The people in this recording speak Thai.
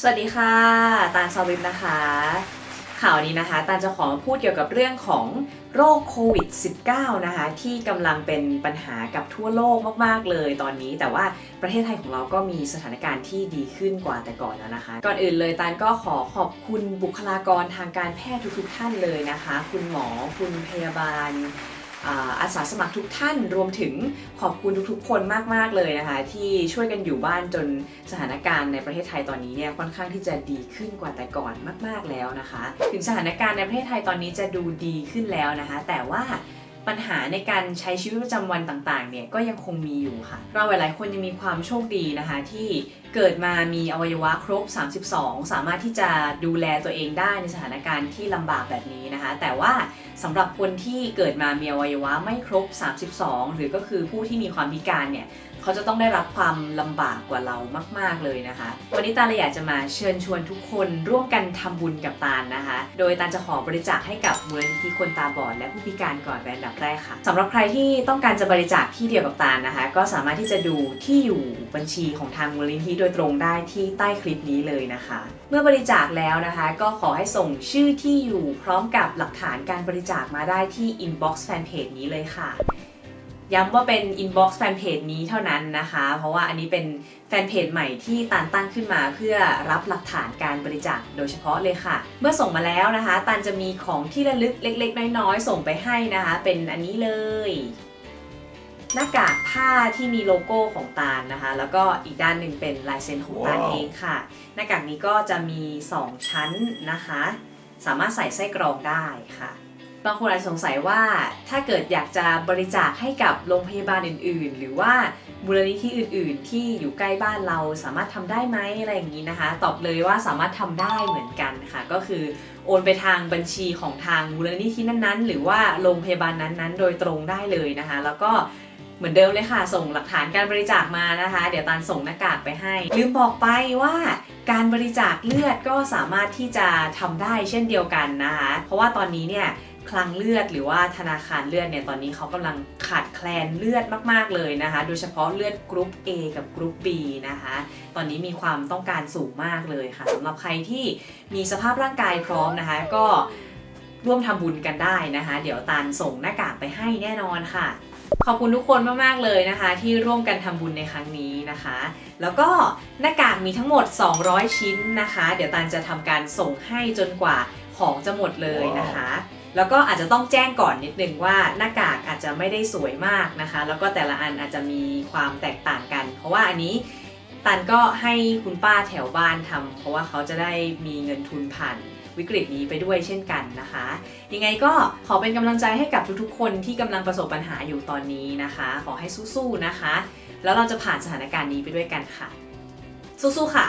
สวัสดีค่ะ ตาลซอวิบนะคะ ข่าวนี้นะคะ ตาลจะขอมาพูดเกี่ยวกับเรื่องของโรคโควิด -19 นะคะ ที่กำลังเป็นปัญหากับทั่วโลกมาก ๆ เลยตอนนี้ แต่ว่าประเทศไทยของเราก็มีสถานการณ์ที่ดีขึ้นกว่าแต่ก่อนแล้วนะคะ ก่อนอื่นเลยตาลก็ขอขอบคุณบุคลากรทางการแพทย์ทุก ๆ ท่านเลยนะคะ คุณหมอ คุณพยาบาล อาอาสาสมัครทุกท่านรวมถึงขอบคุณทุกๆ คนมากๆเลยนะคะ ที่ช่วยกันอยู่บ้านจนสถานการณ์ในประเทศไทยตอนนี้เนี่ยค่อนข้างที่จะดีขึ้นกว่าแต่ก่อนมาก ๆแล้วนะคะ ถึงสถานการณ์ในประเทศไทยตอนนี้จะดูดีขึ้นแล้วนะคะ แต่ว่าปัญหาในการใช้ชีวิตประจำวันต่างๆ เนี่ยก็ยังคงมีอยู่ค่ะ เราหลายๆคนยังมีความโชคดีนะคะที่ เกิดมามีอวัยวะครบ 32 สามารถที่จะดูแลตัวเองได้ในสถานการณ์ที่ลำบากแบบนี้นะคะ แต่ว่าสำหรับคนที่เกิดมามีอวัยวะไม่ครบ 32 หรือก็คือผู้ที่มีความพิการเนี่ยเขาจะต้องได้รับความลำบากกว่าเรามาก ๆ เลยนะคะ วันนี้ตาเลยอยากจะมาเชิญชวนทุกคนร่วมกันทำบุญกับตาลนะคะ โดยตาลจะขอบริจาคให้กับมูลนิธิคนตาบอดและผู้พิการก่อนเป็นอันดับแรกค่ะสำหรับใครที่ต้องการจะบริจาคที่เดียวกับตาลนะคะ ก็สามารถที่จะดูที่อยู่บัญชีของทางมูลนิธิโดยตรงได้ที่ใต้คลิปนี้เลยนะคะ เมื่อบริจาคแล้วนะคะ ก็ขอให้ส่งชื่อที่อยู่พร้อมกับหลักฐานการบริจาคมาได้ที่ inbox fanpage นี้เลยค่ะย้ำว่าเป็น inbox fanpage นี้เท่านั้นนะคะ เพราะว่าอันนี้เป็นแฟนเพจใหม่ที่ตาลตั้งขึ้นมาเพื่อรับหลักฐานการบริจาคโดยเฉพาะเลยค่ะ เมื่อส่งมาแล้วนะคะตาลจะมีของที่ระลึกเล็ก ๆ น้อยๆส่งไปให้นะคะ เป็นอันนี้เลย หน้ากากผ้าที่มีโลโก้ของตาลนะคะ แล้วก็อีกด้านหนึ่งเป็นลายเซ็นของตาลว้าวเองค่ะ หน้ากากนี้ก็จะมี 2 ชั้นนะคะ สามารถใส่ไส้กรองได้ค่ะบางคนอาจจะสงสัยว่าถ้าเกิดอยากจะบริจาคให้กับโรงพยาบาลอื่น ๆ หรือว่ามูลนิธิอื่น ๆ ที่อยู่ใกล้บ้านเราสามารถทำได้ไหมอะไรอย่างนี้นะคะ ตอบเลยว่าสามารถทำได้เหมือนกันค่ะ ก็คือโอนไปทางบัญชีของทางมูลนิธินั้น ๆ หรือว่าโรงพยาบาลนั้น ๆ โดยตรงได้เลยนะคะ แล้วก็ เหมือนเดิมเลยค่ะ ส่งหลักฐานการบริจาคมานะคะ เดี๋ยวตานส่งหน้ากากไปให้ ลืมบอกไปว่าการบริจาคเลือดก็สามารถที่จะทำได้เช่นเดียวกันนะคะ เพราะว่าตอนนี้เนี่ยคลังเลือดหรือว่าธนาคารเลือดเนี่ยตอนนี้เขากำลังขาดแคลนเลือดมากๆเลยนะคะ โดยเฉพาะเลือดกรุ๊ป A กับกรุ๊ป B นะคะ ตอนนี้มีความต้องการสูงมากเลยค่ะสำหรับใครที่มีสภาพร่างกายพร้อมนะคะ ก็ร่วมทำบุญกันได้นะคะ เดี๋ยวตาลส่งหน้ากากไปให้แน่นอนค่ะ ขอบคุณทุกคนมาก ๆ เลยนะคะ ที่ร่วมกันทำบุญในครั้งนี้นะคะ แล้วก็หน้ากากมีทั้งหมด 200 ชิ้นนะคะ เดี๋ยวตาลจะทำการส่งให้จนกว่าของจะหมดเลยนะคะ แล้วก็อาจจะต้องแจ้งก่อนนิดนึงว่าหน้ากากอาจจะไม่ได้สวยมากนะคะ แล้วก็แต่ละอันอาจจะมีความแตกต่างกัน เพราะว่าอันนี้ตันก็ให้คุณป้าแถวบ้านทำเพราะว่าเขาจะได้มีเงินทุนผ่าน วิกฤตนี้ไปด้วยเช่นกันนะคะ ยังไงก็ขอเป็นกำลังใจให้กับทุกๆ คนที่กำลังประสบปัญหาอยู่ตอนนี้นะคะ ขอให้สู้ๆนะคะ แล้วเราจะผ่านสถานการณ์นี้ไปด้วยกันค่ะ สู้ๆค่ะ